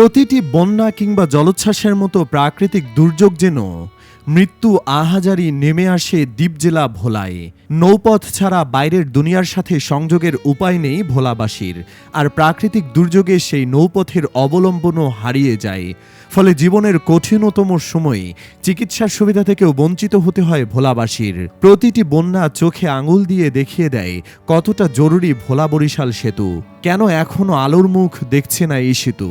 প্রতিটি বন্যা কিংবা জলোচ্ছ্বাসের মতো প্রাকৃতিক দুর্যোগ যেন মৃত্যু আহাজারি নেমে আসে দ্বীপ জেলা ভোলায়। নৌপথ ছাড়া বাইরের দুনিয়ার সাথে সংযোগের উপায় নেই ভোলাবাসীর, আর প্রাকৃতিক দুর্যোগে সেই নৌপথের অবলম্বনও হারিয়ে যায়। ফলে জীবনের কঠিনতম সময়ে চিকিৎসার সুবিধা থেকেও বঞ্চিত হতে হয় ভোলাবাসীর। প্রতিটি বন্যা চোখে আঙুল দিয়ে দেখিয়ে দেয় কতটা জরুরি ভোলা বরিশাল সেতু। কেন এখনও আলোর মুখ দেখছে না এই সেতু?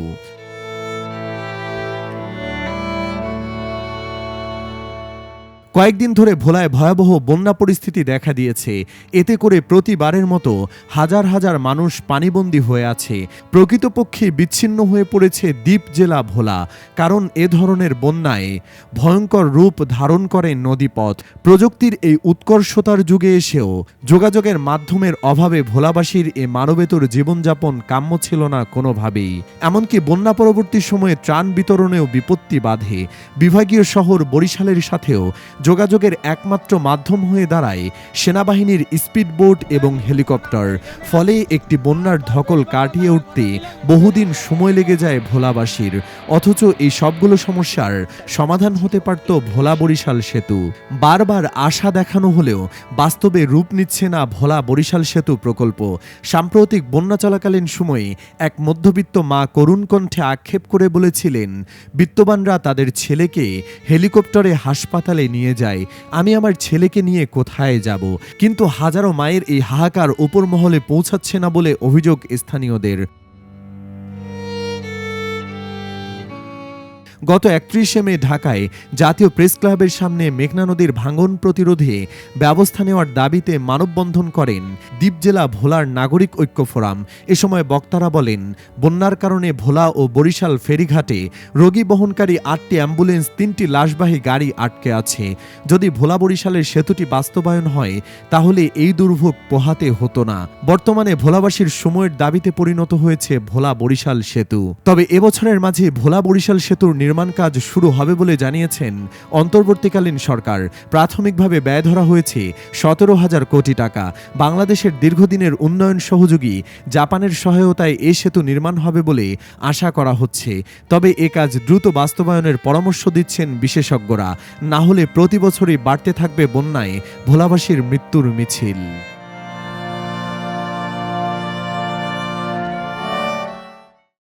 কয়েকদিন ধরে ভোলায় ভয়াবহ বন্যা পরিস্থিতি দেখা দিয়েছে। এতে করে প্রতিবারের মতো হাজার হাজার মানুষ পানিবন্দী হয়ে আছে। প্রকৃতপক্ষে বিচ্ছিন্ন হয়ে পড়েছে দ্বীপ জেলা ভোলা, কারণ এ ধরনের বন্যায় ভয়ঙ্কর রূপ ধারণ করে নদীপথ। প্রযুক্তির এই উৎকর্ষতার যুগে এসেও যোগাযোগের মাধ্যমের অভাবে ভোলাবাসীর এ মানবেতর জীবনযাপন কাম্য ছিল না কোনোভাবেই। এমনকি বন্যা পরবর্তী সময়ে ত্রাণ বিতরণেও বিপত্তি বাধে। বিভাগীয় শহর বরিশালের সাথেও যোগাযোগের একমাত্র মাধ্যম হয়ে দাঁড়ায় সেনাবাহিনীর স্পিডবোট এবং হেলিকপ্টার। ফলে একটি বন্যার ধকল কাটিয়ে উঠতে বহুদিন সময় লেগে যায় ভোলাবাসীর। অথচ এই সবগুলো সমস্যার সমাধান হতে পারত ভোলা বরিশাল সেতু। বারবার আশা দেখানো হলেও বাস্তবে রূপ নিচ্ছে না ভোলা বরিশাল সেতু প্রকল্প। সাম্প্রতিক বন্যা চলাকালীন সময়ে এক মধ্যবিত্ত মা করুণ কণ্ঠে আক্ষেপ করে বলেছিলেন, বিত্তবানরা তাদের ছেলেকে হেলিকপ্টারে হাসপাতালে নিয়ে যায় আমি আমার ছেলেকে নিয়ে কোথায় যাব? কিন্তু হাজারো মায়ের এই হাহাকার উপর মহলে পৌঁছাচ্ছে না বলে অভিযোগ স্থানীয়দের। গত একত্রিশে মে ঢাকায় জাতীয় প্রেস ক্লাবের সামনে মেঘনা নদীর ভাঙন প্রতিরোধে ব্যবস্থা নেওয়ার দাবিতে মানববন্ধন করেন দ্বীপ জেলা ভোলার নাগরিক ঐক্য ফোরাম। এ সময় বক্তারা বলেন, বন্যার কারণে ভোলা ও বরিশাল ফেরিঘাটে রোগী বহনকারী আটটি অ্যাম্বুলেন্স, তিনটি লাশবাহী গাড়ি আটকে আছে। যদি ভোলা বরিশালের সেতুটি বাস্তবায়ন হয়, তাহলে এই দুর্ভোগ পোহাতে হতো না। বর্তমানে ভোলাবাসীর সময়ের দাবিতে পরিণত হয়েছে ভোলা বরিশাল সেতু। তবে এবছরের মাঝে ভোলা বরিশাল সেতুর নির্মাণ কাজ শুরু হবে বলে জানিয়েছেন অন্তর্বর্তীকালীন সরকার। প্রাথমিকভাবে ব্যয় ধরা হয়েছে সতেরো হাজার কোটি টাকা। বাংলাদেশের দীর্ঘদিনের উন্নয়ন সহযোগী জাপানের সহায়তায় এ সেতু নির্মাণ হবে বলে আশা করা হচ্ছে। তবে এ কাজ দ্রুত বাস্তবায়নের পরামর্শ দিচ্ছেন বিশেষজ্ঞরা। না হলে প্রতি বছরই বাড়তে থাকবে বন্যায় ভোলাবাসীর মৃত্যুর মিছিল।